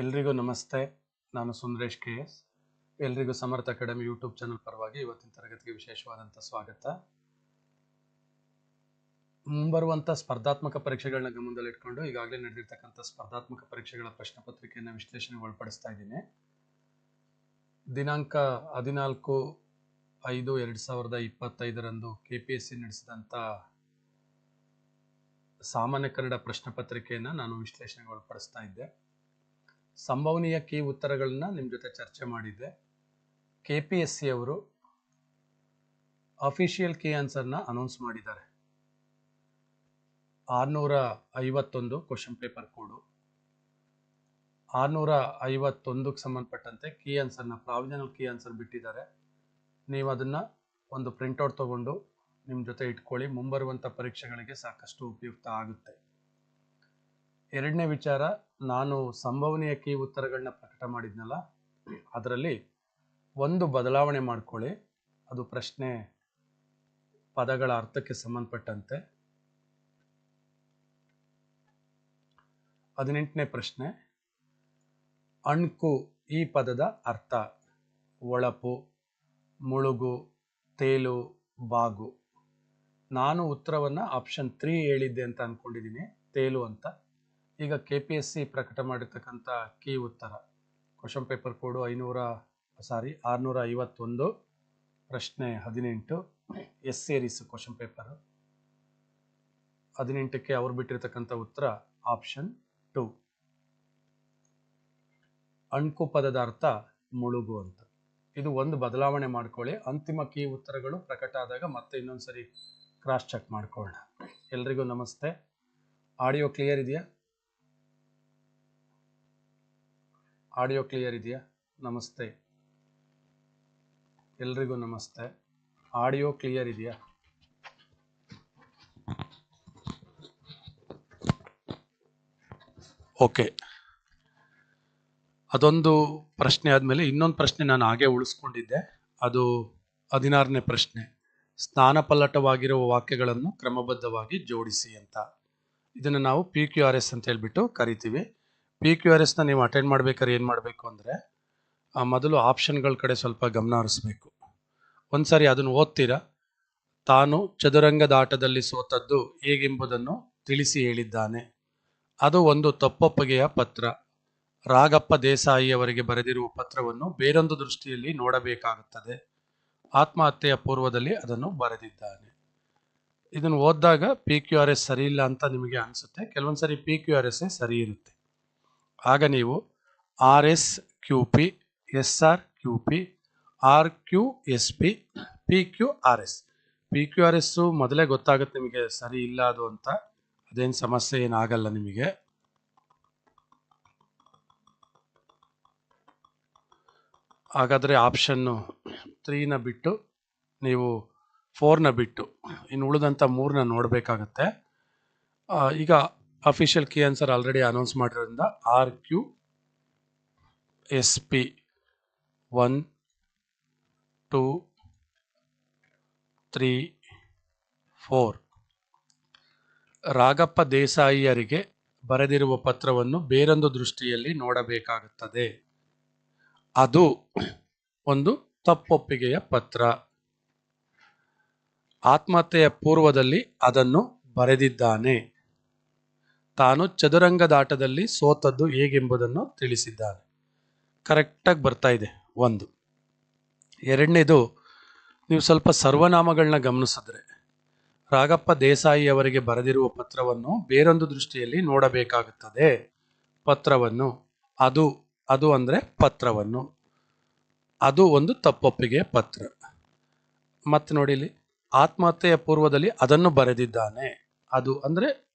ಎಲ್ರಿಗೂ ನಮಸ್ತೆ. ನಾನು ಸುಂದರೇಶ್ ಕೆ ಎಸ್. ಎಲ್ರಿಗೂ ಸಮರ್ಥ ಅಕಾಡೆಮಿ ಯೂಟ್ಯೂಬ್ ಚಾನಲ್ ಪರವಾಗಿ ಇವತ್ತಿನ ತರಗತಿಗೆ ವಿಶೇಷವಾದಂಥ ಸ್ವಾಗತ. ಮುಂಬರುವಂಥ ಸ್ಪರ್ಧಾತ್ಮಕ ಪರೀಕ್ಷೆಗಳನ್ನ ಗಮನದಲ್ಲಿಟ್ಕೊಂಡು ಈಗಾಗಲೇ ನಡೆದಿರ್ತಕ್ಕಂಥ ಸ್ಪರ್ಧಾತ್ಮಕ ಪರೀಕ್ಷೆಗಳ ಪ್ರಶ್ನೆ ಪತ್ರಿಕೆಯನ್ನು ವಿಶ್ಲೇಷಣೆಗೆ ಒಳಪಡಿಸ್ತಾ ಇದ್ದೀನಿ. ದಿನಾಂಕ ಹದಿನಾಲ್ಕು ಐದು ಎರಡು ಸಾವಿರದ ಇಪ್ಪತ್ತೈದರಂದು ಕೆ ಪಿ ಎಸ್ ಸಿ ನಡೆಸಿದಂಥ ಸಾಮಾನ್ಯ ಕನ್ನಡ ಪ್ರಶ್ನೆ ಪತ್ರಿಕೆಯನ್ನು ನಾನು ವಿಶ್ಲೇಷಣೆಗೆ ಒಳಪಡಿಸ್ತಾ ಇದ್ದೆ. ಸಂಭವನೀಯ ಕೀ ಉತ್ತರಗಳನ್ನ ನಿಮ್ಮ ಜೊತೆ ಚರ್ಚೆ ಮಾಡಿದ್ದೆ. ಕೆ ಪಿ ಎಸ್ ಸಿ ಅವರು ಅಫಿಷಿಯಲ್ ಕೀ ಆನ್ಸರ್ನ ಅನೌನ್ಸ್ ಮಾಡಿದ್ದಾರೆ. ಆರುನೂರ ಐವತ್ತೊಂದು ಕ್ವಶನ್ ಪೇಪರ್ ಕೋಡು ಆರುನೂರ ಐವತ್ತೊಂದಕ್ಕೆ ಸಂಬಂಧಪಟ್ಟಂತೆ ಕೀ ಆನ್ಸರ್ನ ಪ್ರಾವಿಷನಲ್ ಕೀ ಆನ್ಸರ್ ಬಿಟ್ಟಿದ್ದಾರೆ. ನೀವು ಅದನ್ನು ಒಂದು ಪ್ರಿಂಟೌಟ್ ತೊಗೊಂಡು ನಿಮ್ಮ ಜೊತೆ ಇಟ್ಕೊಳ್ಳಿ ಮುಂಬರುವಂಥ ಪರೀಕ್ಷೆಗಳಿಗೆ ಸಾಕಷ್ಟು ಉಪಯುಕ್ತ ಆಗುತ್ತೆ. ಎರಡನೇ ವಿಚಾರ ನಾನು ಸಂಭವನೀಯ ಕೀ ಉತ್ತರಗಳನ್ನ ಪ್ರಕಟ ಮಾಡಿದ್ನಲ್ಲ, ಅದರಲ್ಲಿ ಒಂದು ಬದಲಾವಣೆ ಮಾಡ್ಕೊಳ್ಳಿ. ಅದು ಪ್ರಶ್ನೆ ಪದಗಳ ಅರ್ಥಕ್ಕೆ ಸಂಬಂಧಪಟ್ಟಂತೆ. ಹದಿನೆಂಟನೇ ಪ್ರಶ್ನೆ, ಅಣ್ಕು ಈ ಪದದ ಅರ್ಥ, ಒಳಪು, ಮುಳುಗು, ತೇಲು, ಬಾಗು. ನಾನು ಉತ್ತರವನ್ನು ಆಪ್ಷನ್ ತ್ರೀ ಹೇಳಿದ್ದೆ ಅಂತ ಅಂದ್ಕೊಂಡಿದ್ದೀನಿ ತೇಲು ಅಂತ. ಈಗ ಕೆ ಪಿ ಎಸ್ ಸಿ ಪ್ರಕಟ ಮಾಡಿರ್ತಕ್ಕಂಥ ಕೀ ಉತ್ತರ. ಕ್ವಶನ್ ಪೇಪರ್ ಕೋಡು ಐನೂರ ಸಾರಿ ಆರುನೂರ ಐವತ್ತೊಂದು, ಪ್ರಶ್ನೆ ಹದಿನೆಂಟು ಎಸ್ ಸೇರೀಸ್ ಕ್ವಶನ್ ಪೇಪರ್ ಹದಿನೆಂಟಕ್ಕೆ ಅವ್ರು ಬಿಟ್ಟಿರ್ತಕ್ಕಂಥ ಉತ್ತರ ಆಪ್ಷನ್ ಟು ಅಣ್ಕು ಪದದ ಅರ್ಥ ಮುಳುಗು ಅಂತ. ಇದು ಒಂದು ಬದಲಾವಣೆ ಮಾಡ್ಕೊಳ್ಳಿ. ಅಂತಿಮ ಕೀ ಉತ್ತರಗಳು ಪ್ರಕಟ ಆದಾಗ ಮತ್ತೆ ಇನ್ನೊಂದ್ಸರಿ ಕ್ರಾಸ್ ಚೆಕ್ ಮಾಡ್ಕೊಳ್ಳೋಣ. ಎಲ್ರಿಗೂ ನಮಸ್ತೆ. ಆಡಿಯೋ ಕ್ಲಿಯರ್ ಇದೆಯಾ? ಆಡಿಯೋ ಕ್ಲಿಯರ್ ಇದೆಯಾ? ನಮಸ್ತೆ. ಎಲ್ರಿಗೂ ನಮಸ್ತೆ. ಆಡಿಯೋ ಕ್ಲಿಯರ್ ಇದೆಯಾ? ಓಕೆ. ಅದೊಂದು ಪ್ರಶ್ನೆ ಆದಮೇಲೆ ಇನ್ನೊಂದು ಪ್ರಶ್ನೆ ನಾನು ಹಾಗೆ ಉಳಿಸ್ಕೊಂಡಿದ್ದೆ. ಅದು ಹದಿನಾರನೇ ಪ್ರಶ್ನೆ. ಸ್ನಾನಪಲ್ಲಟವಾಗಿರುವ ವಾಕ್ಯಗಳನ್ನು ಕ್ರಮಬದ್ಧವಾಗಿ ಜೋಡಿಸಿ ಅಂತ. ಇದನ್ನು ನಾವು ಪಿ ಕ್ಯೂ ಆರ್ ಎಸ್ ಅಂತ ಹೇಳ್ಬಿಟ್ಟು ಕರಿತೀವಿ. ಪಿ ಕ್ಯೂ ಆರ್ ಎಸ್ನ ನೀವು ಅಟೆಂಡ್ ಮಾಡ್ಬೇಕಾದ್ರೆ ಏನು ಮಾಡಬೇಕು ಅಂದರೆ ಮೊದಲು ಆಪ್ಷನ್ಗಳ ಕಡೆ ಸ್ವಲ್ಪ ಗಮನ ಹರಿಸ್ಬೇಕು. ಸಾರಿ ಅದನ್ನು ಓದ್ತೀರಾ? ತಾನು ಚದುರಂಗದ ಆಟದಲ್ಲಿ ಸೋತದ್ದು ಹೇಗೆಂಬುದನ್ನು ತಿಳಿಸಿ ಹೇಳಿದ್ದಾನೆ. ಅದು ಒಂದು ತಪ್ಪೊಪ್ಪಿಗೆಯ ಪತ್ರ. ರಾಗಪ್ಪ ದೇಸಾಯಿಯವರಿಗೆ ಬರೆದಿರುವ ಪತ್ರವನ್ನು ಬೇರೊಂದು ದೃಷ್ಟಿಯಲ್ಲಿ ನೋಡಬೇಕಾಗುತ್ತದೆ. ಆತ್ಮಹತ್ಯೆಯ ಪೂರ್ವದಲ್ಲಿ ಅದನ್ನು ಬರೆದಿದ್ದಾನೆ. ಇದನ್ನು ಓದಿದಾಗ ಪಿ ಕ್ಯೂ ಆರ್ ಎಸ್ ಸರಿ ಇಲ್ಲ ಅಂತ ನಿಮಗೆ ಅನಿಸುತ್ತೆ. ಕೆಲವೊಂದು ಸರಿ ಪಿ ಕ್ಯೂ ಆರ್ ಎಸ್ ಸರಿ ಇರುತ್ತೆ. ಆಗ ನೀವು R S Q P, S R Q P, R Q S P P Q R S. P Q R S ಮೊದಲೇ ಗೊತ್ತಾಗುತ್ತೆ ನಿಮಗೆ ಸರಿ ಇಲ್ಲ ಅದು ಅಂತ. ಅದೇನು ಸಮಸ್ಯೆ ಏನಾಗಲ್ಲ ನಿಮಗೆ. ಹಾಗಾದರೆ ಆಪ್ಷನ್ನು ತ್ರೀನ ಬಿಟ್ಟು, ನೀವು ಫೋರ್ನ ಬಿಟ್ಟು, ಇನ್ನು ಉಳಿದಂಥ ಮೂರನ್ನ ನೋಡಬೇಕಾಗತ್ತೆ. ಈಗ official key answer already announce ಮಾಡಿರೋದ್ರಿಂದ R Q S P one two three four Ragappa ದೇಸಾಯಿಯರಿಗೆ ಬರೆದಿರುವ ಪತ್ರವನ್ನು ಬೇರೊಂದು ದೃಷ್ಟಿಯಲ್ಲಿ ನೋಡಬೇಕಾಗುತ್ತದೆ. ಅದು ಒಂದು ತಪ್ಪೊಪ್ಪಿಗೆಯ ಪತ್ರ. ಆತ್ಮಹತ್ಯೆಯ ಪೂರ್ವದಲ್ಲಿ ಅದನ್ನು ಬರೆದಿದ್ದಾನೆ. ತಾನು ಚದುರಂಗದಾಟದಲ್ಲಿ ಸೋತದ್ದು ಹೇಗೆಂಬುದನ್ನು ತಿಳಿಸಿದ್ದಾನೆ. ಕರೆಕ್ಟಾಗಿ ಬರ್ತಾ ಇದೆ. ಒಂದು. ಎರಡನೇದು, ನೀವು ಸ್ವಲ್ಪ ಸರ್ವನಾಮಗಳನ್ನ ಗಮನಿಸಿದ್ರೆ, ರಾಗಪ್ಪ ದೇಸಾಯಿ ಅವರಿಗೆ ಬರೆದಿರುವ ಪತ್ರವನ್ನು ಬೇರೊಂದು ದೃಷ್ಟಿಯಲ್ಲಿ ನೋಡಬೇಕಾಗುತ್ತದೆ. ಪತ್ರವನ್ನು. ಅದು ಅದು ಅಂದರೆ ಪತ್ರವನ್ನು. ಅದು ಒಂದು ತಪ್ಪೊಪ್ಪಿಗೆ ಪತ್ರ. ಮತ್ತು ನೋಡಿಲಿ, ಆತ್ಮಹತ್ಯೆಯ ಪೂರ್ವದಲ್ಲಿ ಅದನ್ನು ಬರೆದಿದ್ದಾನೆ. ಅದು ಅಂದರೆ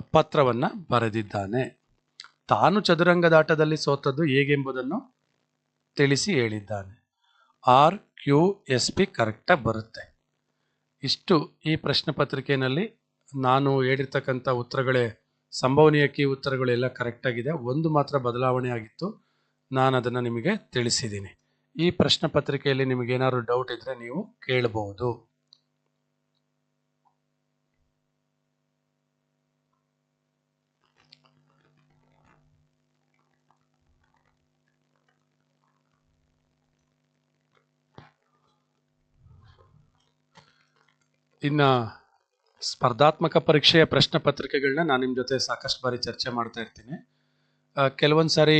ಪತ್ರವನ್ನು ಬರೆದಿದ್ದಾನೆ. ತಾನು ಚದುರಂಗದಾಟದಲ್ಲಿ ಸೋತದ್ದು ಹೇಗೆಂಬುದನ್ನು ತಿಳಿಸಿ ಹೇಳಿದ್ದಾನೆ. ಆರ್ ಕ್ಯೂ ಎಸ್ ಪಿ ಕರೆಕ್ಟಾಗಿ ಬರುತ್ತೆ. ಇಷ್ಟು ಈ ಪ್ರಶ್ನೆ ಪತ್ರಿಕೆಯಲ್ಲಿ ನಾನು ಹೇಳಿರ್ತಕ್ಕಂಥ ಉತ್ತರಗಳೇ ಸಂಭವನೀಯ ಕೀ ಉತ್ತರಗಳೆಲ್ಲ ಕರೆಕ್ಟಾಗಿದೆ ಒಂದು ಮಾತ್ರ ಬದಲಾವಣೆ ಆಗಿತ್ತು. ನಾನು ಅದನ್ನು ನಿಮಗೆ ತಿಳಿಸಿದ್ದೀನಿ. ಈ ಪ್ರಶ್ನೆ ಪತ್ರಿಕೆಯಲ್ಲಿ ನಿಮಗೆ ಏನಾದ್ರು ಡೌಟ್ ಇದ್ದರೆ ನೀವು ಕೇಳಬಹುದು ಇನ್ನ ಸ್ಪರ್ಧಾತ್ಮಕ ಪರೀಕ್ಷೆಯ ಪ್ರಶ್ನೆ ಪತ್ರಿಕೆಗಳನ್ನ ನಾನು ನಿಮ್ಮ ಜೊತೆ ಸಾಕಷ್ಟು ಬಾರಿ ಚರ್ಚೆ ಮಾಡ್ತಾ ಇರ್ತೀನಿ. ಕೆಲವೊಂದು ಸಾರಿ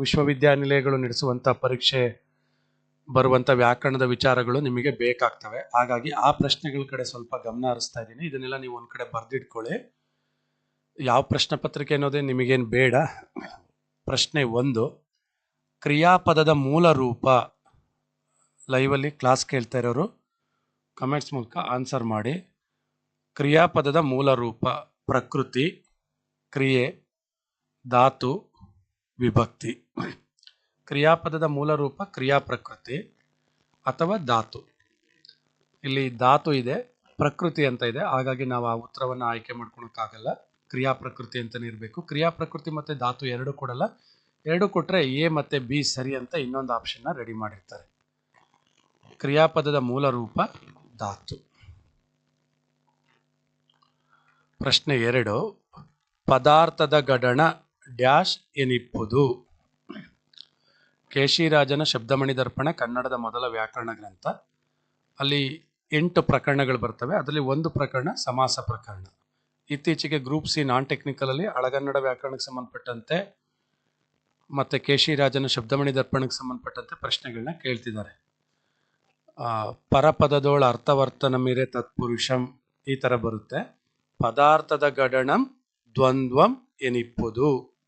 ವಿಶ್ವವಿದ್ಯಾನಿಲಯಗಳು ನಡೆಸುವಂಥ ಪರೀಕ್ಷೆ ಬರುವಂಥ ವ್ಯಾಕರಣದ ವಿಚಾರಗಳು ನಿಮಗೆ ಬೇಕಾಗ್ತವೆ. ಹಾಗಾಗಿ ಆ ಪ್ರಶ್ನೆಗಳ ಕಡೆ ಸ್ವಲ್ಪ ಗಮನ ಹರಿಸ್ತಾ ಇದ್ದೀನಿ. ಇದನ್ನೆಲ್ಲ ನೀವು ಒಂದು ಕಡೆ ಬರೆದಿಟ್ಕೊಳ್ಳಿ. ಯಾವ ಪ್ರಶ್ನೆ ಪತ್ರಿಕೆ ಅನ್ನೋದೇ ನಿಮಗೇನು ಬೇಡ. ಪ್ರಶ್ನೆ ಒಂದು, ಕ್ರಿಯಾಪದದ ಮೂಲ ರೂಪ ಲೈವಲ್ಲಿ ಕ್ಲಾಸ್ ಕೇಳ್ತಾ ಇರೋರು ಕಮೆಂಟ್ಸ್ ಮೂಲಕ ಆನ್ಸರ್ ಮಾಡಿ. ಕ್ರಿಯಾಪದದ ಮೂಲ ರೂಪ, ಪ್ರಕೃತಿ, ಕ್ರಿಯೆ, ಧಾತು, ವಿಭಕ್ತಿ. ಕ್ರಿಯಾಪದದ ಮೂಲ ರೂಪ ಕ್ರಿಯಾ ಪ್ರಕೃತಿ ಅಥವಾ ಧಾತು. ಇಲ್ಲಿ ಧಾತು ಇದೆ, ಪ್ರಕೃತಿ ಅಂತ ಇದೆ. ಹಾಗಾಗಿ ನಾವು ಆ ಉತ್ತರವನ್ನು ಆಯ್ಕೆ ಮಾಡ್ಕೊಳಕ್ಕಾಗಲ್ಲ. ಕ್ರಿಯಾ ಪ್ರಕೃತಿ ಅಂತಲೇ ಇರಬೇಕು. ಕ್ರಿಯಾ ಪ್ರಕೃತಿ ಮತ್ತು ಧಾತು ಎರಡು ಕೊಡಲ್ಲ. ಎರಡು ಕೊಟ್ಟರೆ ಎ ಮತ್ತು ಬಿ ಸರಿ ಅಂತ ಇನ್ನೊಂದು ಆಪ್ಷನ್ನ ರೆಡಿ ಮಾಡಿರ್ತಾರೆ. ಕ್ರಿಯಾಪದದ ಮೂಲ ರೂಪ ಧಾತು ಪ್ರಶ್ನೆ ಎರಡು, ಪದಾರ್ಥದ ಗಡಣ ಡ್ಯಾಶ್ ಎನಿಪ್ಪುದು. ಕೇಶಿರಾಜನ ಶಬ್ದಮಣಿ ದರ್ಪಣ, ಕನ್ನಡದ ಮೊದಲ ವ್ಯಾಕರಣ ಗ್ರಂಥ. ಅಲ್ಲಿ ಎಂಟು ಪ್ರಕರಣಗಳು ಬರ್ತವೆ, ಅದರಲ್ಲಿ ಒಂದು ಪ್ರಕರಣ ಸಮಾಸ ಪ್ರಕರಣ. ಇತ್ತೀಚೆಗೆ ಗ್ರೂಪ್ ಸಿ ನಾನ್ ಟೆಕ್ನಿಕಲಲ್ಲಿ ಅಳಗನ್ನಡ ವ್ಯಾಕರಣಕ್ಕೆ ಸಂಬಂಧಪಟ್ಟಂತೆ ಮತ್ತು ಕೇಶಿರಾಜನ ಶಬ್ದಮಣಿ ದರ್ಪಣಕ್ಕೆ ಸಂಬಂಧಪಟ್ಟಂತೆ ಪ್ರಶ್ನೆಗಳನ್ನ ಕೇಳ್ತಿದ್ದಾರೆ. ಪರಪದದೋಳ ಅರ್ಥವರ್ತನ ಮೀರೆ ತತ್ಪುರುಷಂ ಈ ಥರ ಬರುತ್ತೆ. ಪದಾರ್ಥದ ಗಡಣಂ ದ್ವಂದ್ವಂ ಎನಿಪ್ಪುದು.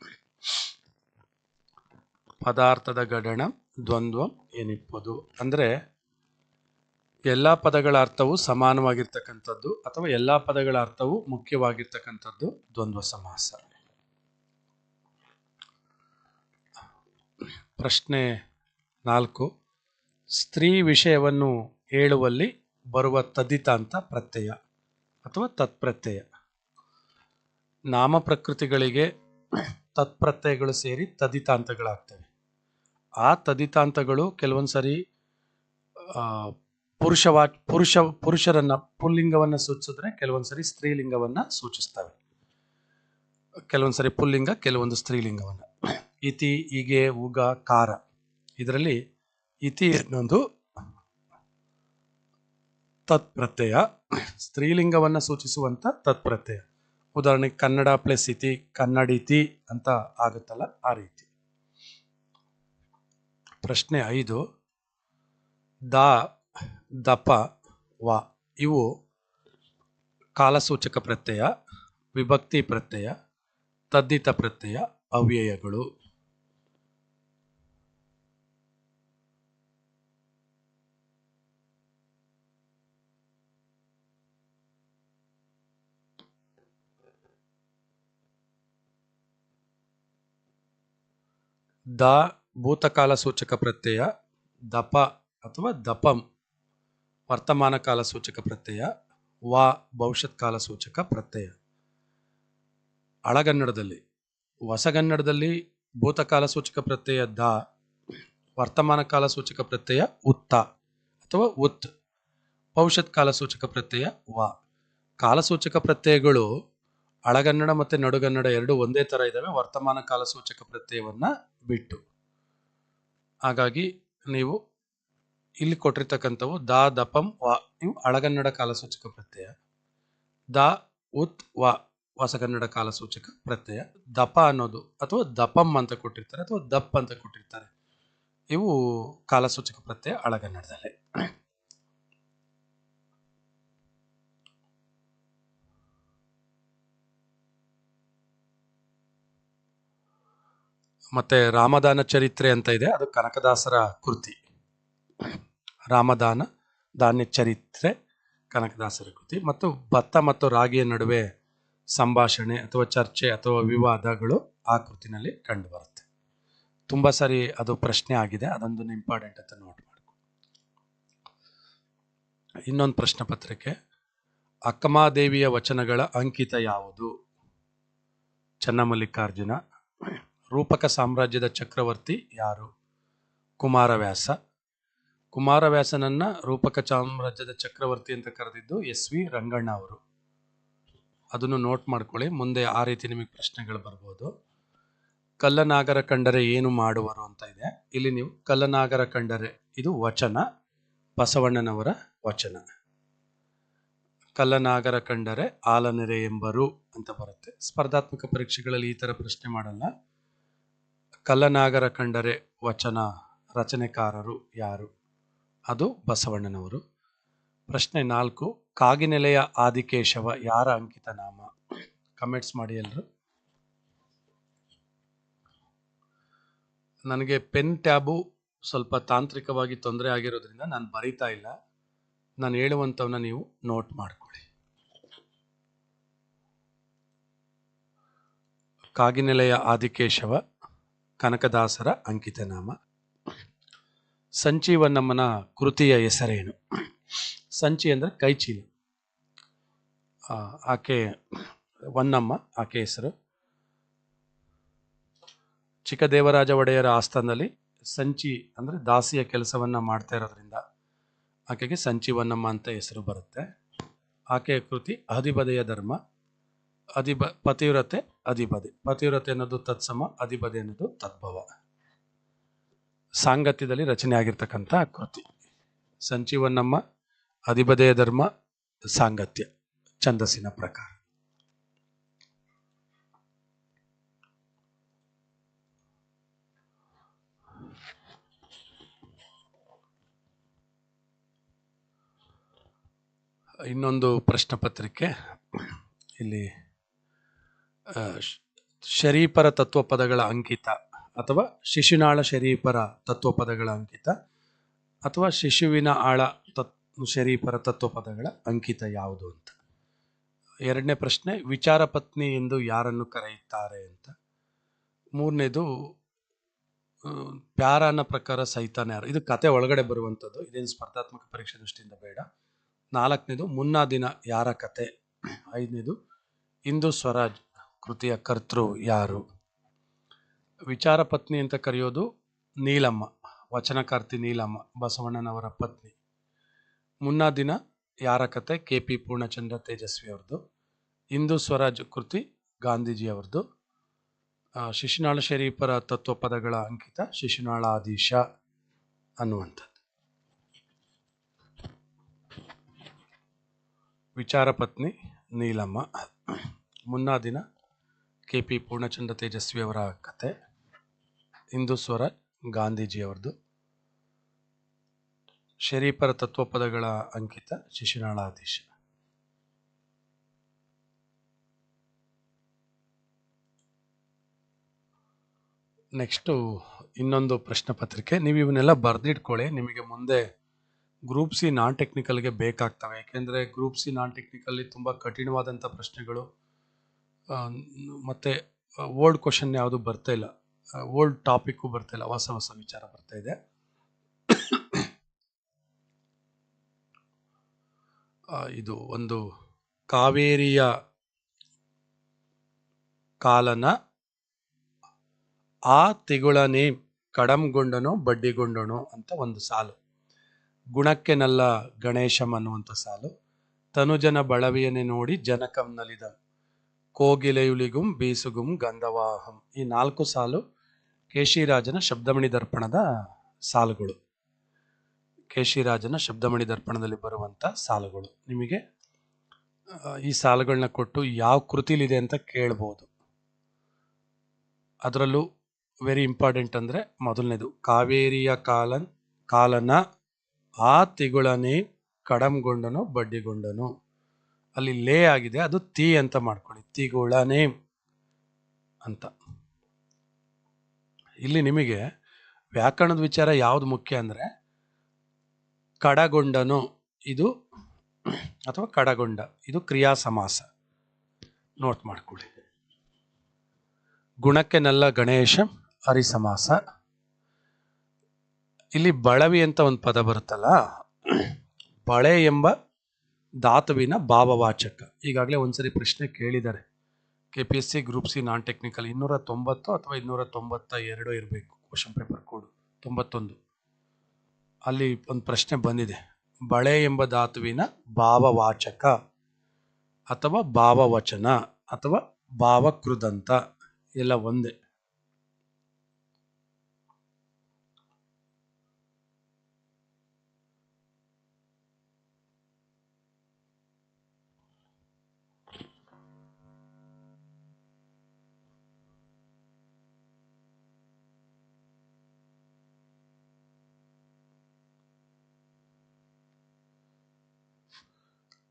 ಪದಾರ್ಥದ ಗಡಣ ದ್ವಂದ್ವಂ ಎನಿಪ್ಪುದು. ಅಂದರೆ ಎಲ್ಲ ಪದಗಳ ಅರ್ಥವು ಸಮಾನವಾಗಿರ್ತಕ್ಕಂಥದ್ದು ಅಥವಾ ಎಲ್ಲ ಪದಗಳ ಅರ್ಥವು ಮುಖ್ಯವಾಗಿರ್ತಕ್ಕಂಥದ್ದು ದ್ವಂದ್ವ ಸಮಾಸ. ಪ್ರಶ್ನೆ ನಾಲ್ಕು. ಸ್ತ್ರೀ ವಿಷಯವನ್ನು ಹೇಳುವಲ್ಲಿ ಬರುವ ತದಿತಾಂತ ಪ್ರತ್ಯಯ ಅಥವಾ ತತ್ಪ್ರತ್ಯಯ. ನಾಮ ಪ್ರಕೃತಿಗಳಿಗೆ ತತ್ಪ್ರತ್ಯಯಗಳು ಸೇರಿ ತದಿತಾಂತಗಳಾಗ್ತವೆ ಆ ತದಿತಾಂತಗಳು ಕೆಲವೊಂದು ಸರಿ ಪುರುಷವಾ, ಪುರುಷ, ಪುರುಷರನ್ನ ಪುಲ್ಲಿಂಗವನ್ನು ಸೂಚಿಸಿದ್ರೆ ಕೆಲವೊಂದು ಸರಿ ಸ್ತ್ರೀಲಿಂಗವನ್ನು ಸೂಚಿಸ್ತವೆ. ಕೆಲವೊಂದು ಸರಿ ಪುಲ್ಲಿಂಗ, ಕೆಲವೊಂದು ಸ್ತ್ರೀಲಿಂಗವನ್ನು. ಇತಿ, ಹೀಗೆ, ಉಗ ಕಾರ ಇದರಲ್ಲಿ ಇತಿ ಅನ್ನೊಂದು ತತ್ಪ್ರತ್ಯಯ. ಸ್ತ್ರೀಲಿಂಗವನ್ನು ಸೂಚಿಸುವಂಥ ತತ್ಪ್ರತ್ಯಯ. ಉದಾಹರಣೆಗೆ ಕನ್ನಡ ಪ್ಲಸ್ ಇತಿ ಕನ್ನಡಿತಿ ಅಂತ ಆಗುತ್ತಲ್ಲ ಆ ರೀತಿ. ಪ್ರಶ್ನೆ ಐದು, ದ, ದಪ, ವ ಇವು ಕಾಲಸೂಚಕ ಪ್ರತ್ಯಯ, ವಿಭಕ್ತಿ ಪ್ರತ್ಯಯ, ತದ್ದಿತ ಪ್ರತ್ಯಯ, ಅವ್ಯಯಗಳು. ದ ಭೂತಕಾಲ ಸೂಚಕ ಪ್ರತ್ಯಯ, ದಪ ಅಥವಾ ದಪಂ, ವರ್ತಮಾನ ಕಾಲ ಸೂಚಕ ಪ್ರತ್ಯಯ, ವ ಭವಿಷ್ಯತ್ ಕಾಲ ಸೂಚಕ ಪ್ರತ್ಯಯ. ಹಳಗನ್ನಡದಲ್ಲಿ ಹೊಸಗನ್ನಡದಲ್ಲಿ ಭೂತಕಾಲ ಸೂಚಕ ಪ್ರತ್ಯಯ ದ, ವರ್ತಮಾನ ಕಾಲ ಸೂಚಕ ಪ್ರತ್ಯಯ ಉತ್ತ ಅಥವಾ ಉತ್, ಭವಿಷ್ಯತ್ ಕಾಲ ಸೂಚಕ ಪ್ರತ್ಯಯ ವ. ಕಾಲಸೂಚಕ ಪ್ರತ್ಯಯಗಳು ಹಳಗನ್ನಡ ಮತ್ತು ನಡುಗನ್ನಡ ಎರಡು ಒಂದೇ ಥರ ಇದ್ದಾವೆ ವರ್ತಮಾನ ಕಾಲ ಸೂಚಕ ಪ್ರತ್ಯಯವನ್ನ ಬಿಟ್ಟು. ಹಾಗಾಗಿ ನೀವು ಇಲ್ಲಿ ಕೊಟ್ಟಿರ್ತಕ್ಕಂಥವು ದ, ದಪಂ, ವ. ಇವು ಹಳಗನ್ನಡ ಕಾಲಸೂಚಕ ಪ್ರತ್ಯಯ. ದ, ಉತ್, ವಾ. ಹೊಸಗನ್ನಡ ಕಾಲಸೂಚಕ ಪ್ರತ್ಯಯ. ದಪ ಅನ್ನೋದು ಅಥವಾ ದಪಂ ಅಂತ ಕೊಟ್ಟಿರ್ತಾರೆ ಅಥವಾ ದಪ್ ಅಂತ ಕೊಟ್ಟಿರ್ತಾರೆ. ಇವು ಕಾಲಸೂಚಕ ಪ್ರತ್ಯಯ ಹಳಗನ್ನಡದಲ್ಲಿ ಮತ್ತೆ ರಾಮದಾನ ಚರಿತ್ರೆ ಅಂತ ಇದೆ. ಅದು ಕನಕದಾಸರ ಕೃತಿ. ರಾಮದಾನ ಧಾನ್ಯ ಚರಿತ್ರೆ ಕನಕದಾಸರ ಕೃತಿ. ಮತ್ತು ಭತ್ತ ಮತ್ತು ರಾಗಿಯ ನಡುವೆ ಸಂಭಾಷಣೆ ಅಥವಾ ಚರ್ಚೆ ಅಥವಾ ವಿವಾದಗಳು ಆ ಕೃತಿನಲ್ಲಿ ಕಂಡುಬರುತ್ತೆ ತುಂಬ ಸಾರಿ ಅದು ಪ್ರಶ್ನೆ ಆಗಿದೆ. ಅದೊಂದು ಇಂಪಾರ್ಟೆಂಟ್ ಅಂತ ನೋಟ್ ಮಾಡ್ಕೊ. ಇನ್ನೊಂದು ಪ್ರಶ್ನೆ ಪತ್ರಿಕೆ. ಅಕ್ಕಮಾದೇವಿಯ ವಚನಗಳ ಅಂಕಿತ ಯಾವುದು? ಚನ್ನಮಲ್ಲಿಕಾರ್ಜುನ ರೂಪಕ ಸಾಮ್ರಾಜ್ಯದ ಚಕ್ರವರ್ತಿ ಯಾರು? ಕುಮಾರವ್ಯಾಸ. ಕುಮಾರವ್ಯಾಸನನ್ನ ರೂಪಕ ಸಾಮ್ರಾಜ್ಯದ ಚಕ್ರವರ್ತಿ ಅಂತ ಕರೆದಿದ್ದು ಎಸ್ ವಿ ರಂಗಣ್ಣ ಅವರು. ಅದನ್ನು ನೋಟ್ ಮಾಡ್ಕೊಳ್ಳಿ, ಮುಂದೆ ಆ ರೀತಿ ನಿಮಗೆ ಪ್ರಶ್ನೆಗಳು ಬರ್ಬೋದು. ಕಲ್ಲನಾಗರ ಕಂಡರೆ ಏನು ಮಾಡುವರು ಅಂತ ಇದೆ. ಇಲ್ಲಿ ನೀವು ಕಲ್ಲನಾಗರ ಕಂಡರೆ ಇದು ವಚನ, ಬಸವಣ್ಣನವರ ವಚನ. ಕಲ್ಲನಾಗರ ಕಂಡರೆ ಆಲನೆರೆ ಎಂಬರು ಅಂತ ಬರುತ್ತೆ. ಸ್ಪರ್ಧಾತ್ಮಕ ಪರೀಕ್ಷೆಗಳಲ್ಲಿ ಈ ತರ ಪ್ರಶ್ನೆ ಮಾಡಲ್ಲ. ಕಲ್ಲನಾಗರ ಕಂಡರೆ ವಚನ ರಚನೆಕಾರರು ಯಾರು? ಅದು ಬಸವಣ್ಣನವರು. ಪ್ರಶ್ನೆ ನಾಲ್ಕು, ಕಾಗಿನೆಲೆಯ ಆದಿಕೇಶವ ಯಾರ ಅಂಕಿತ ನಾಮ ಕಮೆಂಟ್ಸ್ ಮಾಡಿ ಎಲ್ಲರು ನನಗೆ ಪೆನ್ ಟ್ಯಾಬು ಸ್ವಲ್ಪ ತಾಂತ್ರಿಕವಾಗಿ ತೊಂದರೆ ಆಗಿರೋದ್ರಿಂದ ನಾನು ಬರಿತಾ ಇಲ್ಲ. ನಾನು ಹೇಳುವಂಥವನ್ನ ನೀವು ನೋಟ್ ಮಾಡಿಕೊಳ್ಳಿ. ಕಾಗಿನೆಲೆಯ ಆದಿಕೇಶವ ಕನಕದಾಸರ ಅಂಕಿತನಾಮ. ಸಂಚೀವನ್ನಮ್ಮನ ಕೃತಿಯ ಹೆಸರೇನು? ಸಂಚಿ ಅಂದರೆ ಕೈಚೀಲ. ಆಕೆ ವನ್ನಮ್ಮ ಆಕೆ ಹೆಸರು. ಚಿಕ್ಕದೇವರಾಜ ಒಡೆಯರ ಆಸ್ಥಾನದಲ್ಲಿ ಸಂಚಿ ಅಂದರೆ ದಾಸಿಯ ಕೆಲಸವನ್ನು ಮಾಡ್ತಾ ಇರೋದ್ರಿಂದ ಆಕೆಗೆ ಸಂಚಿ ಹೊನ್ನಮ್ಮ ಅಂತ ಹೆಸರು ಬರುತ್ತೆ. ಆಕೆಯ ಕೃತಿ ಅಧಿಪದೆಯ ಧರ್ಮ. ಅಧಿಪ, ಪತಿವ್ರತೆ ಅಧಿಬದೆ ಪತಿವ್ರತೆ ಅನ್ನೋದು ತತ್ಸಮ ಅಧಿಪದಿ ಅನ್ನೋದು ತದ್ಭವ. ಸಾಂಗತ್ಯದಲ್ಲಿ ರಚನೆ ಆಗಿರ್ತಕ್ಕಂಥ ಕೃತಿ. ಸಂಚೀವನ್ನಮ್ಮ ಅಧಿಪದೆಯ ಧರ್ಮ, ಸಾಂಗತ್ಯ, ಛಂದಸ್ಸಿನ ಪ್ರಕಾರ. ಇನ್ನೊಂದು ಪ್ರಶ್ನೆ ಪತ್ರಿಕೆ. ಇಲ್ಲಿ ಶರೀಫರ ತತ್ವಪದಗಳ ಅಂಕಿತ ಅಥವಾ ಶಿಶುನಾಳ ತತ್ವ ಪದಗಳ ಅಂಕಿತ ಅಥವಾ ಶಿಶುವಿನ ಆಳ ತತ್ ತತ್ವ ಪದಗಳ ಅಂಕಿತ ಯಾವುದು ಅಂತ. ಎರಡನೇ ಪ್ರಶ್ನೆ, ವಿಚಾರ ಪತ್ನಿ ಎಂದು ಯಾರನ್ನು ಕರೆಯುತ್ತಾರೆ ಅಂತ. ಮೂರನೇದು ಪ್ಯಾರಾನ ಪ್ರಕಾರ ಸೈತಾನ ಯಾರು? ಇದು ಕತೆ ಒಳಗಡೆ ಬರುವಂಥದ್ದು, ಇದೇನು ಸ್ಪರ್ಧಾತ್ಮಕ ಪರೀಕ್ಷೆ ದೃಷ್ಟಿಯಿಂದ ಬೇಡ. ನಾಲ್ಕನೇದು ಮುನ್ನಾ ದಿನ ಯಾರ ಕತೆ? ಐದನೇದು, ಇಂದು ಸ್ವರಾಜ್. ಕೃತಿಯ ಕರ್ತೃ ಯಾರು? ವಿಚಾರ ಪತ್ನಿ ಅಂತ ಕರೆಯೋದು ನೀಲಮ್ಮ, ವಚನಕಾರ್ತಿ ನೀಲಮ್ಮ, ಬಸವಣ್ಣನವರ ಪತ್ನಿ. ಮುನ್ನಾ ದಿನ ಯಾರ ಕತೆ? ಕೆ ಪಿ ಪೂರ್ಣಚಂದ್ರ ತೇಜಸ್ವಿ ಅವ್ರದ್ದು. ಹಿಂದೂ ಸ್ವರಾಜ್ ಕೃತಿ ಗಾಂಧೀಜಿ ಅವ್ರದ್ದು. ಶಿಶುನಾಳ ಶರೀಫರ ತತ್ವಪದಗಳ ಅಂಕಿತ ಶಿಶುನಾಳ ಆದೀಶ ಅನ್ನುವಂಥದ್ದು. ವಿಚಾರ ಪತ್ನಿ ನೀಲಮ್ಮ. ಮುನ್ನಾ ದಿನ ಕೆ ಪಿ ಪೂರ್ಣಚಂದ್ರ ತೇಜಸ್ವಿ ಅವರ ಕತೆ ಹಿಂದೂ ಸ್ವರ ಗಾಂಧೀಜಿಯವ್ರದ್ದು ಶರೀಫರ ತತ್ವಪದಗಳ ಅಂಕಿತ ಶಿಶುನಾಳಾಧೀಶ. ನೆಕ್ಸ್ಟು ಇನ್ನೊಂದು ಪ್ರಶ್ನೆ ಪತ್ರಿಕೆ. ನೀವು ಇವನ್ನೆಲ್ಲ ಬರೆದಿಟ್ಕೊಳ್ಳಿ. ನಿಮಗೆ ಮುಂದೆ ಗ್ರೂಪ್ ಸಿ ನಾನ್ ಟೆಕ್ನಿಕಲ್ಗೆ ಬೇಕಾಗ್ತವೆ. ಯಾಕೆಂದರೆ ಗ್ರೂಪ್ ಸಿ ನಾನ್ ಟೆಕ್ನಿಕಲ್ಲಿ ತುಂಬ ಕಠಿಣವಾದಂಥ ಪ್ರಶ್ನೆಗಳು ಮತ್ತೆ ಓಲ್ಡ್ ಕ್ವಶನ್ ಯಾವುದು ಬರ್ತಾ ಇಲ್ಲ. ಓಲ್ಡ್ ಟಾಪಿಕ್ಕು ಬರ್ತಾ ಇಲ್ಲ. ಹೊಸ ಹೊಸ ವಿಚಾರ ಬರ್ತಾ ಇದೆ. ಇದು ಒಂದು ಕಾವೇರಿಯ ಕಾಲನ ಆ ತಿಗುಳನೇ ಕಡಂಗೊಂಡನೋ, ಬಡ್ಡಿಗೊಂಡನು ಅಂತ ಒಂದು ಸಾಲು. ಗುಣಕ್ಕೆ ನಲ್ಲ ಗಣೇಶಂ ಅನ್ನುವಂಥ ಸಾಲು. ತನುಜನ ಬಳವಿಯನ್ನೇ ನೋಡಿ ಜನಕಂ ಕೋಗಿಲೆಯುಲಿಗುಂ ಬೀಸುಗುಂ ಗಂಧವಾಹಂ. ಈ ನಾಲ್ಕು ಸಾಲು ಕೇಶಿರಾಜನ ಶಬ್ದಮಣಿ ದರ್ಪಣದ ಸಾಲುಗಳು. ಕೇಶಿರಾಜನ ಶಬ್ದಮಣಿ ದರ್ಪಣದಲ್ಲಿ ಬರುವಂಥ ಸಾಲುಗಳು. ನಿಮಗೆ ಈ ಸಾಲುಗಳನ್ನ ಕೊಟ್ಟು ಯಾವ ಕೃತಿಲಿದೆ ಅಂತ ಕೇಳ್ಬೋದು. ಅದರಲ್ಲೂ ವೆರಿ ಇಂಪಾರ್ಟೆಂಟ್ ಅಂದರೆ ಮೊದಲನೇದು, ಕಾವೇರಿಯ ಕಾಲನ್, ಕಾಲನ ಆ ತಿಗುಳನೇ ಕಡಂಗೊಂಡನು ಬಡ್ಡಿಗೊಂಡನು. ಅಲ್ಲಿ ಲೇ ಆಗಿದೆ, ಅದು ತಿ ಅಂತ ಮಾಡ್ಕೊಳ್ಳಿ. ತಿಗುಳನೇ ಅಂತ. ಇಲ್ಲಿ ನಿಮಗೆ ವ್ಯಾಕರಣದ ವಿಚಾರ ಯಾವುದು ಮುಖ್ಯ ಅಂದರೆ, ಕಡಗೊಂಡನು, ಇದು ಅಥವಾ ಕಡಗೊಂಡ, ಇದು ಕ್ರಿಯಾ ಸಮಾಸ. ನೋಟ್ ಮಾಡ್ಕೊಳ್ಳಿ. ಗುಣಕ್ಕೆ ನಲ್ಲ ಗಣೇಶ ಹರಿಸಮಾಸ ಇಲ್ಲಿ ಬಳವಿ ಅಂತ ಒಂದು ಪದ ಬರುತ್ತಲ್ಲ, ಬಳೆ ಎಂಬ ಧಾತುವಿನ ಭಾವವಾಚಕ. ಈಗಾಗಲೇ ಒಂದ್ಸರಿ ಪ್ರಶ್ನೆ ಕೇಳಿದ್ದಾರೆ. K P S C group C non technical ಇನ್ನೂರ ತೊಂಬತ್ತು ಅಥವಾ ಇನ್ನೂರ ತೊಂಬತ್ತ ಎರಡು ಇರಬೇಕು? Question paper code. ತೊಂಬತ್ತೊಂದು. ಅಲ್ಲಿ ಒಂದು ಪ್ರಶ್ನೆ ಬಂದಿದೆ. ಬಳೆ ಎಂಬ ಧಾತುವಿನ ಭಾವವಾಚಕ ಅಥವಾ ಭಾವವಚನ ಅಥವಾ ಭಾವಕೃದಂತ? ಎಲ್ಲ ಒಂದೇ.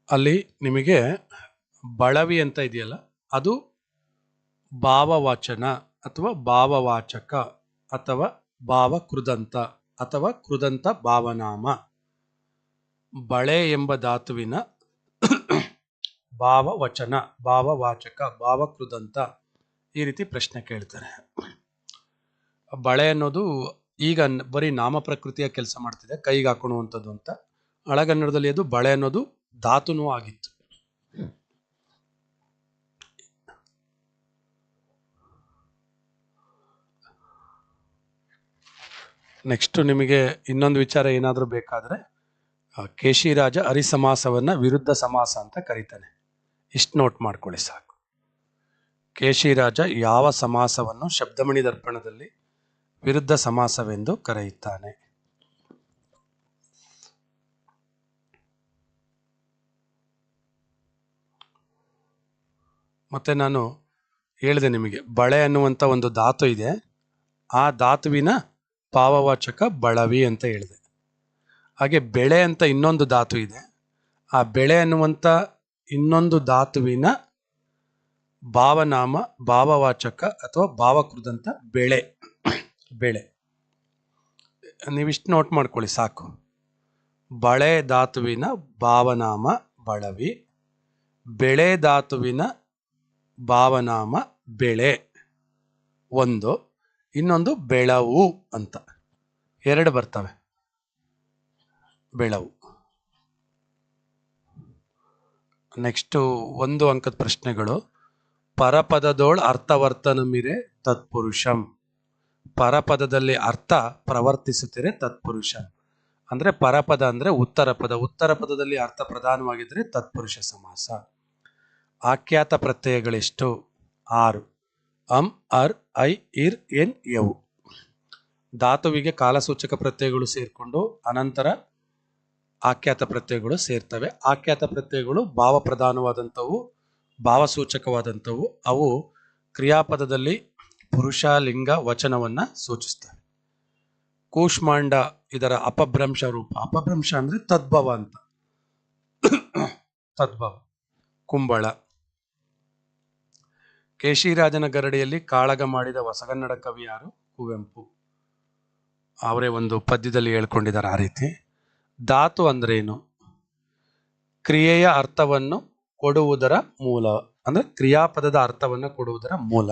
ಅಲ್ಲಿ ನಿಮಗೆ ಬಳವಿ ಅಂತ ಇದೆಯಲ್ಲ, ಅದು ಭಾವವಾಚನ ಅಥವಾ ಭಾವವಾಚಕ ಅಥವಾ ಭಾವಕೃದಂತ ಅಥವಾ ಕೃದಂತ ಭಾವನಾಮ. ಬಳೆ ಎಂಬ ಧಾತುವಿನ ಭಾವವಚನ, ಭಾವವಾಚಕ, ಭಾವಕೃದಂತ ಈ ರೀತಿ ಪ್ರಶ್ನೆ ಕೇಳ್ತಾರೆ. ಬಳೆ ಅನ್ನೋದು ಈಗ ಬರೀ ನಾಮ ಪ್ರಕೃತಿಯ ಕೆಲಸ ಮಾಡ್ತಿದೆ, ಕೈಗೆ ಹಾಕೊಳ್ಳುವಂಥದ್ದು ಅಂತ. ಹಳಗನ್ನಡದಲ್ಲಿ ಅದು ಬಳೆ ಅನ್ನೋದು ಧಾತುನೂ ಆಗಿತ್ತು. ನೆಕ್ಸ್ಟ್ ನಿಮಗೆ ಇನ್ನೊಂದು ವಿಚಾರ ಏನಾದರೂ ಬೇಕಾದರೆ ಕೇಶಿರಾಜ ಹರಿಸಮಾಸವನ್ನ ವಿರುದ್ಧ ಸಮಾಸ ಅಂತ ಕರೀತಾನೆ. ಇಷ್ಟು ನೋಟ್ ಮಾಡ್ಕೊಳ್ಳಿ ಸಾಕು. ಕೇಶಿರಾಜ ಯಾವ ಸಮಾಸವನ್ನು ಶಬ್ದಮಣಿ ದರ್ಪಣದಲ್ಲಿ ವಿರುದ್ಧ ಸಮಾಸವೆಂದು ಕರೆಯುತ್ತಾನೆ? ಮತ್ತೆ ನಾನು ಹೇಳಿದೆ ನಿಮಗೆ, ಬಳೆ ಅನ್ನುವಂಥ ಒಂದು ಧಾತು ಇದೆ. ಆ ಧಾತುವಿನ ಭಾವವಾಚಕ ಬಳವಿ ಅಂತ ಹೇಳಿದೆ. ಹಾಗೆ ಬೆಳೆ ಅಂತ ಇನ್ನೊಂದು ಧಾತು ಇದೆ. ಆ ಬೆಳೆ ಅನ್ನುವಂಥ ಇನ್ನೊಂದು ಧಾತುವಿನ ಭಾವನಾಮ, ಭಾವವಾಚಕ ಅಥವಾ ಭಾವಕೃದಂಥ ಬೆಳೆ ಬೆಳೆ. ನೀವಿಷ್ಟು ನೋಟ್ ಮಾಡ್ಕೊಳ್ಳಿ, ಸಾಕು. ಬಳೆ ಧಾತುವಿನ ಭಾವನಾಮ, ಬಳವಿ. ಬೆಳೆ ಧಾತುವಿನ ಭಾವನಾಮ ಬೆಳೆ. ಒಂದು, ಇನ್ನೊಂದು ಬೆಳವು ಅಂತ. ಎರಡು ಬರ್ತವೆ. ಬೆಳವು. ನೆಕ್ಸ್ಟು ಒಂದು ಅಂಕದ ಪ್ರಶ್ನೆಗಳು. ಪರಪದದೋಳ್ ಅರ್ಥವರ್ತನಮಿರೆ ತತ್ಪುರುಷಂ. ಪರಪದದಲ್ಲಿ ಅರ್ಥ ಪ್ರವರ್ತಿಸುತ್ತಿರೆ ತತ್ಪುರುಷ. ಅಂದ್ರೆ ಪರಪದ ಅಂದ್ರೆ ಉತ್ತರ ಪದ ಉತ್ತರ ಪದದಲ್ಲಿ ಅರ್ಥ ಪ್ರಧಾನವಾಗಿದ್ದರೆ ತತ್ಪುರುಷ ಸಮಾಸ. ಆಖ್ಯಾತ ಪ್ರತ್ಯಯಗಳೆಷ್ಟು? ಆರು. ಅಂ, ಅರ್, ಐ, ಇರ್, ಎನ್ ಯವು ಧಾತುವಿಗೆ ಕಾಲಸೂಚಕ ಪ್ರತ್ಯಯಗಳು ಸೇರಿಕೊಂಡು ಅನಂತರ ಆಖ್ಯಾತ ಪ್ರತ್ಯಯಗಳು ಸೇರ್ತವೆ. ಆಖ್ಯಾತ ಪ್ರತ್ಯಯಗಳು ಭಾವಪ್ರಧಾನವಾದಂಥವು, ಭಾವಸೂಚಕವಾದಂಥವು. ಅವು ಕ್ರಿಯಾಪದದಲ್ಲಿ ಪುರುಷ, ಲಿಂಗ ವಚನವನ್ನ ಸೂಚಿಸ್ತವೆ. ಕೂಷ್ಮಾಂಡ ಇದರ ಅಪಭ್ರಂಶ ರೂಪ. ಅಪಭ್ರಂಶ ಅಂದ್ರೆ ತದ್ಭವ ಅಂತ. ತದ್ಭವ. ಕುಂಬಳ. ಕೇಶಿರಾಜನ ಗರಡಿಯಲ್ಲಿ ಕಾಳಗ ಮಾಡಿದ ಹೊಸಗನ್ನಡ ಕವಿ ಯಾರು? ಕುವೆಂಪು. ಅವರೇ ಒಂದು ಪದ್ಯದಲ್ಲಿ ಹೇಳ್ಕೊಂಡಿದ್ದಾರೆ ಆ ರೀತಿ. ಧಾತು ಅಂದ್ರೇನು? ಕ್ರಿಯೆಯ ಅರ್ಥವನ್ನು ಕೊಡುವುದರ ಮೂಲ, ಅಂದ್ರೆ ಕ್ರಿಯಾಪದದ ಅರ್ಥವನ್ನು ಕೊಡುವುದರ ಮೂಲ.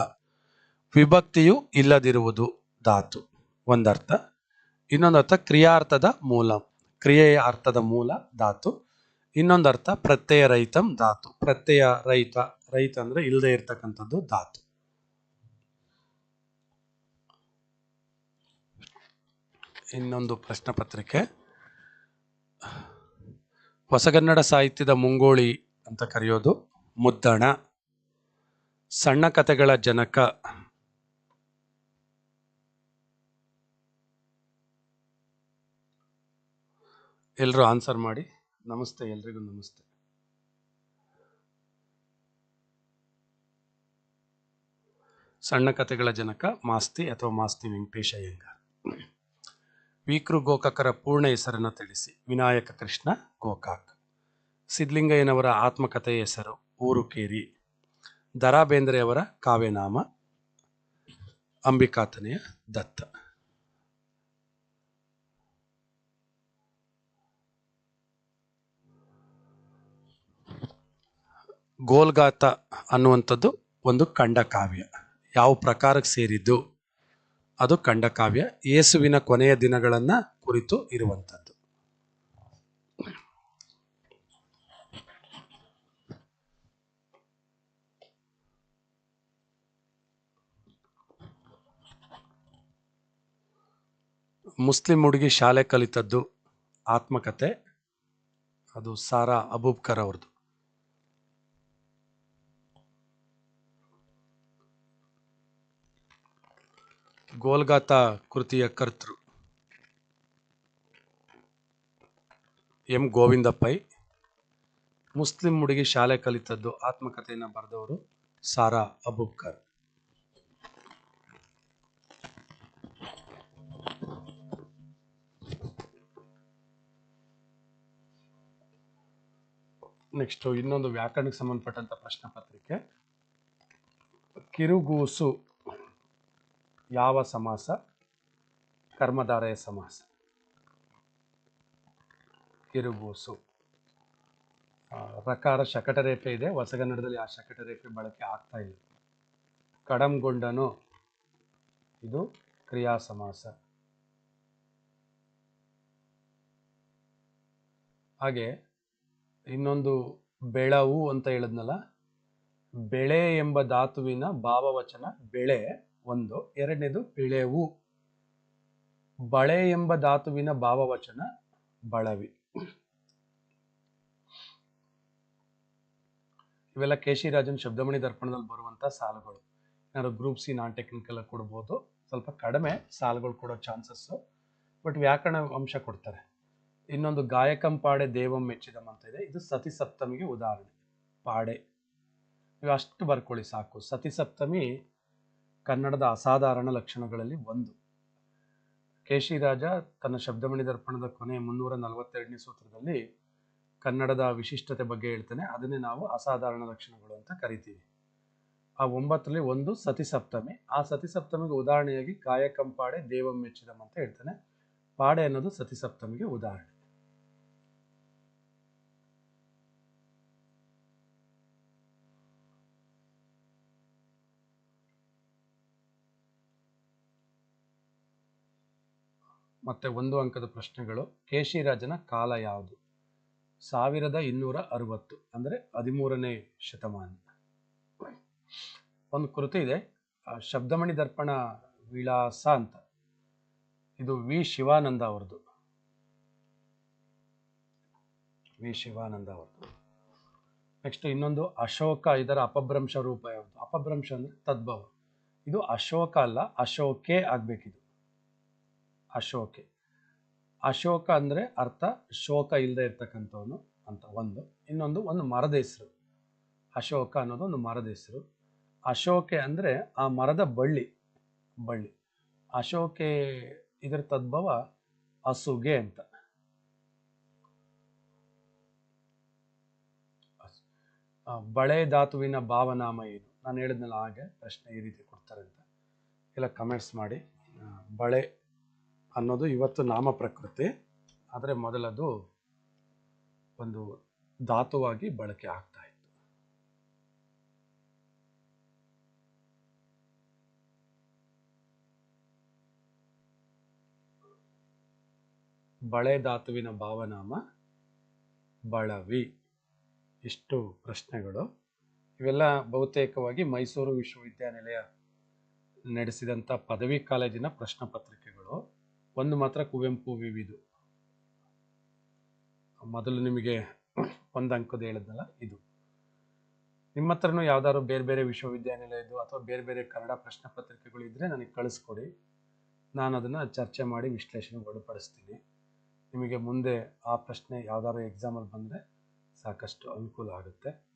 ವಿಭಕ್ತಿಯು ಇಲ್ಲದಿರುವುದು ಧಾತು. ಒಂದರ್ಥ. ಇನ್ನೊಂದು ಅರ್ಥ ಕ್ರಿಯಾರ್ಥದ ಮೂಲ. ಕ್ರಿಯೆಯ ಅರ್ಥದ ಮೂಲ ಧಾತು. ಇನ್ನೊಂದು ಅರ್ಥ, ಪ್ರತ್ಯಯ ರಹಿತಂ ಧಾತು. ಪ್ರತ್ಯಯ ರಹಿತ ರಹಿತ ಅಂದ್ರೆ ಇಲ್ಲದೆ ಇರ್ತಕ್ಕಂಥದ್ದು ಧಾತು. ಇನ್ನೊಂದು ಪ್ರಶ್ನೆ ಪತ್ರಿಕೆ. ಹೊಸಗನ್ನಡ ಸಾಹಿತ್ಯದ ಮುಂಗೋಳಿ ಅಂತ ಕರೆಯೋದು ಮುದ್ದಣ. ಸಣ್ಣ ಕಥೆಗಳ ಜನಕ. ಎಲ್ಲರೂ ಆನ್ಸರ್ ಮಾಡಿ. ನಮಸ್ತೆ, ಎಲ್ರಿಗೂ ನಮಸ್ತೆ. ಸಣ್ಣ ಕಥೆಗಳ ಜನಕ ಮಾಸ್ತಿ ಅಥವಾ ಮಾಸ್ತಿ ವೆಂಕಟೇಶ ಅಯ್ಯಂಗಾರ್. ವೀಕೃ ಗೋಕಾಕರ ಪೂರ್ಣ ಹೆಸರನ್ನು ತಿಳಿಸಿ, ವಿನಾಯಕ ಕೃಷ್ಣ ಗೋಕಾಕ್. ಸಿದ್ಲಿಂಗಯ್ಯನವರ ಆತ್ಮಕಥೆಯ ಹೆಸರು ಊರುಕೇರಿ. ದರಾ ಬೇಂದ್ರೆಯವರ ಕಾವ್ಯನಾಮ ಅಂಬಿಕಾತನೆಯ ದತ್ತ. ಗೋಲ್ಗಾತ ಅನ್ನುವಂಥದ್ದು ಒಂದು ಖಂಡಕಾವ್ಯ. ಯಾವ ಪ್ರಕಾರಕ್ಕೆ ಸೇರಿದ್ದು? ಅದು ಖಂಡಕಾವ್ಯ. ಯೇಸುವಿನ ಕೊನೆಯ ದಿನಗಳನ್ನು ಕುರಿತು ಇರುವಂಥದ್ದು. ಮುಸ್ಲಿಂ ಹುಡುಗಿ ಶಾಲೆ ಕಲಿತದ್ದು ಆತ್ಮಕತೆ. ಅದು ಸಾರಾ ಅಬೂಬ್ಕರ್ ಅವ್ರದ್ದು ಗೋಲ್ಗಾತ ಕೃತಿಯ ಕರ್ತೃ. ಎಂ ಗೋವಿಂದಪ್ಪೈ. ಮುಸ್ಲಿಂ ಹುಡುಗಿ ಶಾಲೆ ಕಲಿತದ್ದು ಆತ್ಮಕಥೆಯನ್ನು ಬರೆದವರು ಸಾರಾ ಅಬೂಬ್ಕರ್. ನೆಕ್ಸ್ಟ್ ಇನ್ನೊಂದು ವ್ಯಾಕರಣಕ್ಕೆ ಸಂಬಂಧಪಟ್ಟಂತ ಪ್ರಶ್ನೆ ಪತ್ರಿಕೆ. ಕಿರುಗೂಸು ಯಾವ ಸಮಾಸ? ಕರ್ಮಧಾರಯ ಸಮಾಸ. ಕಿರುಗೂಸು ಪ್ರಕಾರ ರಕಾರ ಶಕಟರೇಖೆ ಇದೆ. ಹೊಸಗನ್ನಡದಲ್ಲಿ ಆ ಶಕಟರೇಖೆ ಬಳಕೆ ಆಗ್ತಾ ಇಲ್ಲ. ಕಡಂಗೊಂಡನು ಇದು ಕ್ರಿಯಾ ಸಮಾಸ. ಹಾಗೆ ಇನ್ನೊಂದು ಬೆಳವು ಅಂತ ಹೇಳಿದ್ನಲ್ಲ? ಬೆಳೆ ಎಂಬ ಧಾತುವಿನ ಭಾವವಚನ, ಬೆಳೆ ಒಂದು. ಎರಡನೇದು ಇಳೆವು ಬಳೆ ಎಂಬ ಧಾತುವಿನ ಭಾವವಚನ ಬಳವಿ. ಇವೆಲ್ಲ ಕೇಶಿರಾಜನ್ ಶಬ್ದಮಣಿ ದರ್ಪಣದಲ್ಲಿ ಬರುವಂತ ಸಾಲುಗಳು. ಏನಾದ್ರು ಗ್ರೂಪ್ ಸಿ, ನಾನ್ ಟೆಕ್ನಿಕಲ್ ಕೊಡ್ಬೋದು. ಸ್ವಲ್ಪ ಕಡಿಮೆ ಸಾಲುಗಳು ಕೊಡೋ ಚಾನ್ಸಸ್ ಬಟ್ ವ್ಯಾಕರಣ ಅಂಶ ಕೊಡ್ತಾರೆ. ಇನ್ನೊಂದು ಗಾಯಕಂ ಪಾಡೆ ದೇವಂ ಮೆಚ್ಚಿದಂ ಅಂತ ಇದೆ. ಇದು ಸತಿ ಸಪ್ತಮಿಗೆ ಉದಾಹರಣೆ. ಪಾಡೆ. ನೀವು ಅಷ್ಟು ಬರ್ಕೊಳ್ಳಿ ಸಾಕು. ಸತಿ ಸಪ್ತಮಿ ಕನ್ನಡದ ಅಸಾಧಾರಣ ಲಕ್ಷಣಗಳಲ್ಲಿ ಒಂದು. ಕೇಶಿರಾಜ ತನ್ನ ಶಬ್ದಮಣಿ ದರ್ಪಣದ ಕೊನೆ ಮುನ್ನೂರ ನಲವತ್ತೆರಡನೇ ಸೂತ್ರದಲ್ಲಿ ಕನ್ನಡದ ವಿಶಿಷ್ಟತೆ ಬಗ್ಗೆ ಹೇಳ್ತಾನೆ. ಅದನ್ನೇ ನಾವು ಅಸಾಧಾರಣ ಲಕ್ಷಣಗಳು ಅಂತ ಕರಿತೀವಿ. ಆ ಒಂಬತ್ತರಲ್ಲಿ ಒಂದು ಸತಿಸಪ್ತಮಿ ಆ ಸತಿಸಪ್ತಮಿಗೆ ಉದಾಹರಣೆಯಾಗಿ ಕಾಯಕಂಪಾಡೆ ದೇವಂ ಮೆಚ್ಚಿದಂ ಅಂತ ಹೇಳ್ತಾನೆ. ಪಾಡೆ ಅನ್ನೋದು ಸತಿಸಪ್ತಮಿಗೆ ಉದಾಹರಣೆ. ಮತ್ತೆ ಒಂದು ಅಂಕದ ಪ್ರಶ್ನೆಗಳು. ಕೇಶಿರಾಜನ ಕಾಲ ಯಾವುದು? ಸಾವಿರದ ಇನ್ನೂರ ಅರವತ್ತು, ಅಂದ್ರೆ ಹದಿಮೂರನೇ ಶತಮಾನ. ಒಂದು ಕೃತಿ ಇದೆ. ಶಬ್ದಮಣಿ ದರ್ಪಣ ವಿಳಾಸ ಅಂತ. ಇದು ವಿ. ಶಿವಾನಂದ ಅವರದು ವಿ. ಶಿವಾನಂದ ಅವ್ರದ್ದು. ನೆಕ್ಸ್ಟ್ ಇನ್ನೊಂದು ಅಶೋಕ, ಇದರ ಅಪಭ್ರಂಶ ರೂಪ ಯಾವುದು? ಅಪಭ್ರಂಶ ಅಂದ್ರೆ ತದ್ಭವ. ಇದು ಅಶೋಕ ಅಲ್ಲ, ಅಶೋಕೆ ಆಗ್ಬೇಕಿದು. ಅಶೋಕೆ. ಅಶೋಕ ಅಂದ್ರೆ ಅರ್ಥ ಶೋಕ ಇಲ್ಲದೆ ಇರ್ತಕ್ಕಂಥವನು ಅಂತ ಒಂದು. ಇನ್ನೊಂದು ಒಂದು ಮರದ ಹೆಸರು. ಅಶೋಕ ಅನ್ನೋದು ಒಂದು ಮರದ ಹೆಸರು. ಅಶೋಕೆ ಅಂದ್ರೆ ಆ ಮರದ ಬಳ್ಳಿ. ಬಳ್ಳಿ. ಅಶೋಕೆ ಇದರ ತದ್ಭವ ಅಸುಗೆ ಅಂತ. ಬಳೆ ಧಾತುವಿನ ಭಾವನಾಮ ಏನು? ನಾನು ಹೇಳಿದ್ನಲ್ಲ ಹಾಗೆ ಪ್ರಶ್ನೆ ಈ ರೀತಿ ಕೊಡ್ತಾರೆ ಅಂತ ಎಲ್ಲ ಕಮೆಂಟ್ಸ್ ಮಾಡಿ. ಬಳೆ ಅನ್ನೋದು ಇವತ್ತು ನಾಮ ಪ್ರಕೃತಿ. ಆದರೆ ಮೊದಲದು ಒಂದು ಧಾತುವಾಗಿ ಬಳಕೆ ಆಗ್ತಾ ಇತ್ತು. ಬಳೆ ಧಾತುವಿನ ಭಾವನಾಮ ಬಳವಿ. ಇಷ್ಟು ಪ್ರಶ್ನೆಗಳು. ಇವೆಲ್ಲ ಬಹುತೇಕವಾಗಿ ಮೈಸೂರು ವಿಶ್ವವಿದ್ಯಾನಿಲಯ ನಡೆಸಿದಂಥ ಪದವಿ ಕಾಲೇಜಿನ ಪ್ರಶ್ನೆ ಪತ್ರಿಕೆಗಳು ಒಂದು ಮಾತ್ರ ಕುವೆಂಪು ವಿವಿದು. ಮೊದಲು ನಿಮಗೆ ಒಂದು ಅಂಕದ ಹೇಳಿದ್ನಲ್ಲ ಇದು. ನಿಮ್ಮ ಹತ್ರನೂ ಯಾವ್ದಾದ್ರು ಬೇರೆ ಬೇರೆ ವಿಶ್ವವಿದ್ಯಾನಿಲಯದ್ದು ಅಥವಾ ಬೇರೆ ಬೇರೆ ಕನ್ನಡ ಪ್ರಶ್ನೆ ಪತ್ರಿಕೆಗಳು ಇದ್ರೆ ನನಗೆ ಕಳಿಸ್ಕೊಡಿ. ನಾನು ಅದನ್ನು ಚರ್ಚೆ ಮಾಡಿ ವಿಶ್ಲೇಷಣೆಗೆ ಒಳಪಡಿಸ್ತೀನಿ. ನಿಮಗೆ ಮುಂದೆ ಆ ಪ್ರಶ್ನೆ ಯಾವ್ದಾದ್ರು ಎಕ್ಸಾಮಲ್ಲಿ ಬಂದರೆ ಸಾಕಷ್ಟು ಅನುಕೂಲ ಆಗುತ್ತೆ.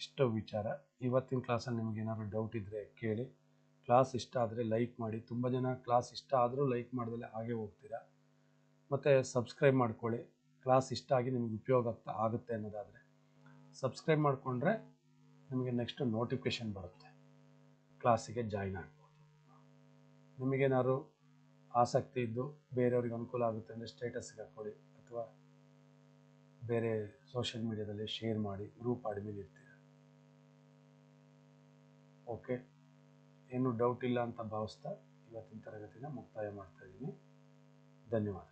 ಇಷ್ಟು ವಿಚಾರ. ಇವತ್ತಿನ ಕ್ಲಾಸಲ್ಲಿ ನಿಮಗೇನಾದ್ರು ಡೌಟ್ ಇದ್ದರೆ ಕೇಳಿ. ಕ್ಲಾಸ್ ಇಷ್ಟ ಆದರೆ ಲೈಕ್ ಮಾಡಿ. ತುಂಬ ಜನ ಕ್ಲಾಸ್ ಇಷ್ಟ ಆದರೂ ಲೈಕ್ ಮಾಡ್ದಲೆ ಹಾಗೆ ಹೋಗ್ತೀರಾ? ಮತ್ತು ಸಬ್ಸ್ಕ್ರೈಬ್ ಮಾಡ್ಕೊಳ್ಳಿ. ಕ್ಲಾಸ್ ಇಷ್ಟ ಆಗಿ ನಿಮ್ಗೆ ಉಪಯೋಗ ಆಗ್ತಾ ಆಗುತ್ತೆ ಅನ್ನೋದಾದರೆ ಸಬ್ಸ್ಕ್ರೈಬ್ ಮಾಡಿಕೊಂಡ್ರೆ ನಿಮಗೆ ನೆಕ್ಸ್ಟ್ ನೋಟಿಫಿಕೇಶನ್ ಬರುತ್ತೆ. ಕ್ಲಾಸಿಗೆ ಜಾಯ್ನ್ ಆಗ್ಬೋದು. ನಿಮಗೇನಾದ್ರು ಆಸಕ್ತಿ ಇದ್ದು ಬೇರೆಯವ್ರಿಗೆ ಅನುಕೂಲ ಆಗುತ್ತೆ ಅಂದರೆ ಸ್ಟೇಟಸ್ಗೆ ಹಾಕ್ಕೊಳ್ಳಿ ಅಥವಾ ಬೇರೆ ಸೋಷಿಯಲ್ ಮೀಡಿಯಾದಲ್ಲಿ ಶೇರ್ ಮಾಡಿ ಗ್ರೂಪ್ ಅಡ್ಮಿನ್ ಇರ್ತೀರ? ಓಕೆ ಏನು ಡೌಟ್ ಇಲ್ಲ ಅಂತ ಭಾವಿಸ್ತಾ ಇವತ್ತಿನ ತರಗತಿನ ಮುಕ್ತಾಯ ಮಾಡ್ತಾ ಇದ್ದೀನಿ. ಧನ್ಯವಾದ.